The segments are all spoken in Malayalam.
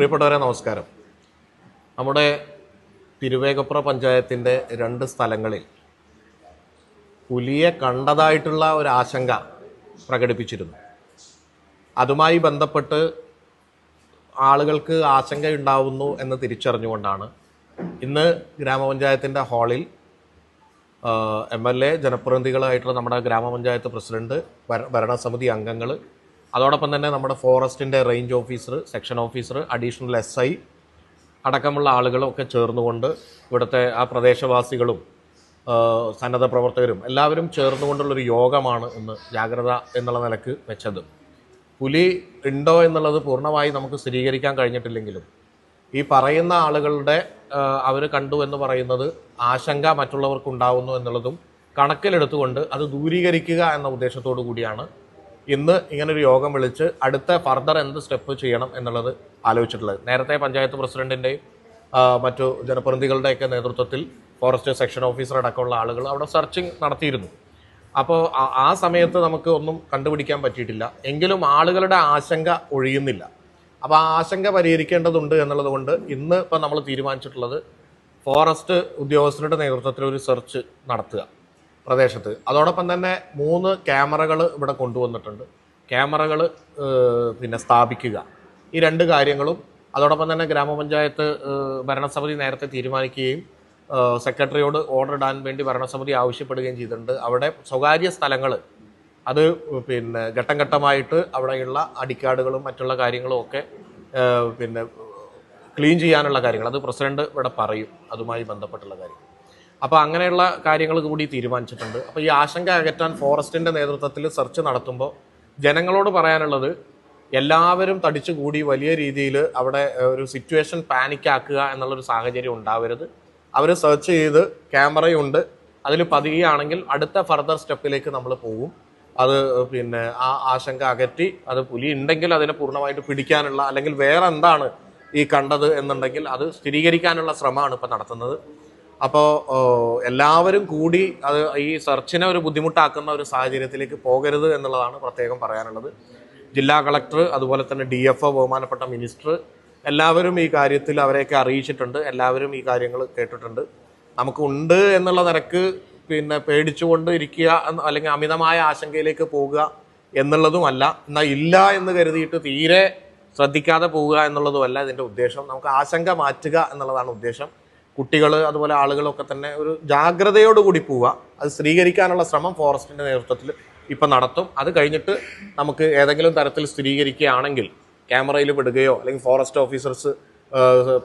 പ്രിയപ്പെട്ടവരെ നമസ്കാരം. നമ്മുടെ തിരുവേഗപ്പുറ പഞ്ചായത്തിന്റെ രണ്ട് സ്ഥലങ്ങളിൽ പുലിയെ കണ്ടതായിട്ടുള്ള ഒരു ആശങ്ക പ്രകടിപ്പിച്ചിരുന്നു. അതുമായി ബന്ധപ്പെട്ട് ആളുകൾക്ക് ആശങ്കയുണ്ടാവുന്നു എന്ന് തിരിച്ചറിഞ്ഞുകൊണ്ടാണ് ഇന്ന് ഗ്രാമപഞ്ചായത്തിന്റെ ഹാളിൽ എം എൽ എ ജനപ്രതിനിധികളായിട്ടുള്ള നമ്മുടെ ഗ്രാമപഞ്ചായത്ത് പ്രസിഡന്റ് ഭരണസമിതി അംഗങ്ങൾ അതോടൊപ്പം തന്നെ നമ്മുടെ ഫോറസ്റ്റിന്റെ range officer section officer additional S I അടക്കമുള്ള ആളുകളൊക്കെ ചേർന്നുകൊണ്ട് ഇവിടുത്തെ ആ പ്രദേശവാസികളും സന്നദ്ധ പ്രവർത്തകരും എല്ലാവരും ചേർന്നുകൊണ്ടുള്ളൊരു യോഗമാണ് ഇന്ന് ജാഗ്രത എന്നുള്ള നിലയ്ക്ക് വെച്ചത്. പുലി ഉണ്ടോ എന്നുള്ളത് പൂർണമായി നമുക്ക് സ്ഥിരീകരിക്കാൻ കഴിഞ്ഞിട്ടില്ലെങ്കിലും ഈ പറയുന്ന ആളുകളുടെ അവർ കണ്ടു എന്ന് പറയുന്നത് ആശങ്ക മറ്റുള്ളവർക്കുണ്ടാവുന്നു എന്നുള്ളതും കണക്കിലെടുത്തുകൊണ്ട് അത് ദൂരീകരിക്കുക എന്ന ഉദ്ദേശത്തോടു കൂടിയാണ് ഇന്ന് ഇങ്ങനൊരു യോഗം വിളിച്ച് അടുത്ത ഫർദർ എന്ത് സ്റ്റെപ്പ് ചെയ്യണം എന്നുള്ളത് ആലോചിച്ചിട്ടുള്ളത്. നേരത്തെ പഞ്ചായത്ത് പ്രസിഡന്റിന്റെയും മറ്റു ജനപ്രതിനിധികളുടെയൊക്കെ നേതൃത്വത്തിൽ ഫോറസ്റ്റ് സെക്ഷൻ ഓഫീസർ അടക്കമുള്ള ആളുകൾ അവിടെ സെർച്ചിങ് നടത്തിയിരുന്നു. അപ്പോൾ ആ- സമയത്ത് നമുക്ക് ഒന്നും കണ്ടുപിടിക്കാൻ പറ്റിയിട്ടില്ല. എങ്കിലും ആളുകളുടെ ആശങ്ക ഒഴിയുന്നില്ല. അപ്പോൾ ആ ആശങ്ക പരിഹരിക്കേണ്ടതുണ്ട് എന്നുള്ളത് കൊണ്ട് ഇന്ന് ഇപ്പം നമ്മൾ തീരുമാനിച്ചിട്ടുള്ളത് ഫോറസ്റ്റ് ഉദ്യോഗസ്ഥരുടെ നേതൃത്വത്തിൽ ഒരു സെർച്ച് നടത്തുക. പ്രദേശത്ത്. അതോടൊപ്പം തന്നെ മൂന്ന് ക്യാമറകൾ ഇവിടെ കൊണ്ടുവന്നിട്ടുണ്ട്. ക്യാമറകൾ പിന്നെ സ്ഥാപിക്കുക. ഈ രണ്ട് കാര്യങ്ങളും അതോടൊപ്പം തന്നെ ഗ്രാമപഞ്ചായത്ത് ഭരണസമിതി നേരത്തെ തീരുമാനിക്കുകയും സെക്രട്ടറിയോട് ഓർഡർ ഇടാൻ വേണ്ടി ഭരണസമിതി ആവശ്യപ്പെടുകയും ചെയ്തിട്ടുണ്ട്. അവിടെ സ്വകാര്യ സ്ഥലങ്ങൾ അത് പിന്നെ ഘട്ടം ഘട്ടമായിട്ട് അവിടെയുള്ള അടിക്കാടുകളും മറ്റുള്ള കാര്യങ്ങളും ഒക്കെ പിന്നെ ക്ലീൻ ചെയ്യാനുള്ള കാര്യങ്ങൾ. അത് പ്രസിഡന്റ് ഇവിടെ പറയും. അതുമായി ബന്ധപ്പെട്ടുള്ള കാര്യങ്ങൾ. അപ്പോൾ അങ്ങനെയുള്ള കാര്യങ്ങൾ കൂടി തീരുമാനിച്ചിട്ടുണ്ട്. അപ്പോൾ ഈ ആശങ്ക അകറ്റാൻ ഫോറസ്റ്റിന്റെ നേതൃത്വത്തിൽ സെർച്ച് നടത്തുമ്പോൾ ജനങ്ങളോട് പറയാനുള്ളത് എല്ലാവരും തടിച്ചുകൂടി വലിയ രീതിയിൽ അവിടെ ഒരു സിറ്റുവേഷൻ പാനിക്കാക്കുക എന്നുള്ളൊരു സാഹചര്യം ഉണ്ടാവരുത്. അവർ സെർച്ച് ചെയ്ത് ക്യാമറയുണ്ട്. അതിൽ പതിയുകയാണെങ്കിൽ അടുത്ത ഫർദർ സ്റ്റെപ്പിലേക്ക് നമ്മൾ പോകും. അത് പിന്നെ ആ ആശങ്ക അകറ്റി അത് പുലി ഉണ്ടെങ്കിൽ അതിനെ പൂർണമായിട്ട് പിടിക്കാനുള്ള അല്ലെങ്കിൽ വേറെ എന്താണ് ഈ കണ്ടത് എന്നുണ്ടെങ്കിൽ അത് സ്ഥിരീകരിക്കാനുള്ള ശ്രമമാണ് ഇപ്പം നടത്തുന്നത്. അപ്പോൾ എല്ലാവരും കൂടി അത് ഈ സെർച്ചിനെ ഒരു ബുദ്ധിമുട്ടാക്കുന്ന ഒരു സാഹചര്യത്തിലേക്ക് പോകരുത് എന്നുള്ളതാണ് പ്രത്യേകം പറയാനുള്ളത്. ജില്ലാ കളക്ടർ അതുപോലെ തന്നെ ഡി എഫ് ഒ ബഹുമാനപ്പെട്ട മിനിസ്റ്റർ എല്ലാവരും ഈ കാര്യത്തിൽ അവരെയൊക്കെ അറിയിച്ചിട്ടുണ്ട്. എല്ലാവരും ഈ കാര്യങ്ങൾ കേട്ടിട്ടുണ്ട്. നമുക്ക് ഉണ്ട് എന്നുള്ള നിരക്ക് പിന്നെ പേടിച്ചുകൊണ്ട് ഇരിക്കുക അല്ലെങ്കിൽ അമിതമായ ആശങ്കയിലേക്ക് പോകുക എന്നുള്ളതുമല്ല. എന്നാൽ ഇല്ല എന്ന് കരുതിയിട്ട് തീരെ ശ്രദ്ധിക്കാതെ പോവുക എന്നുള്ളതുമല്ല ഇതിന്റെ ഉദ്ദേശം. നമുക്ക് ആശങ്ക മാറ്റുക എന്നുള്ളതാണ് ഉദ്ദേശം. കുട്ടികൾ അതുപോലെ ആളുകളൊക്കെ തന്നെ ഒരു ജാഗ്രതയോടുകൂടി പോവുക. അത് സ്ഥിരീകരിക്കാനുള്ള ശ്രമം ഫോറസ്റ്റിന്റെ നേതൃത്വത്തിൽ ഇപ്പം നടത്തും. അത് കഴിഞ്ഞിട്ട് നമുക്ക് ഏതെങ്കിലും തരത്തിൽ സ്ഥിരീകരിക്കുകയാണെങ്കിൽ ക്യാമറയിൽ വിടുകയോ അല്ലെങ്കിൽ ഫോറസ്റ്റ് ഓഫീസേഴ്സ്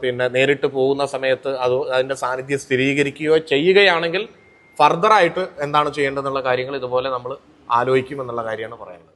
പിന്നെ നേരിട്ട് പോകുന്ന സമയത്ത് അത് അതിന്റെ സാന്നിധ്യം സ്ഥിരീകരിക്കുകയോ ചെയ്യുകയാണെങ്കിൽ ഫർദറായിട്ട് എന്താണ് ചെയ്യേണ്ടതെന്നുള്ള കാര്യങ്ങൾ ഇതുപോലെ നമ്മൾ ആലോചിക്കും എന്നുള്ള കാര്യമാണ് പറയുന്നത്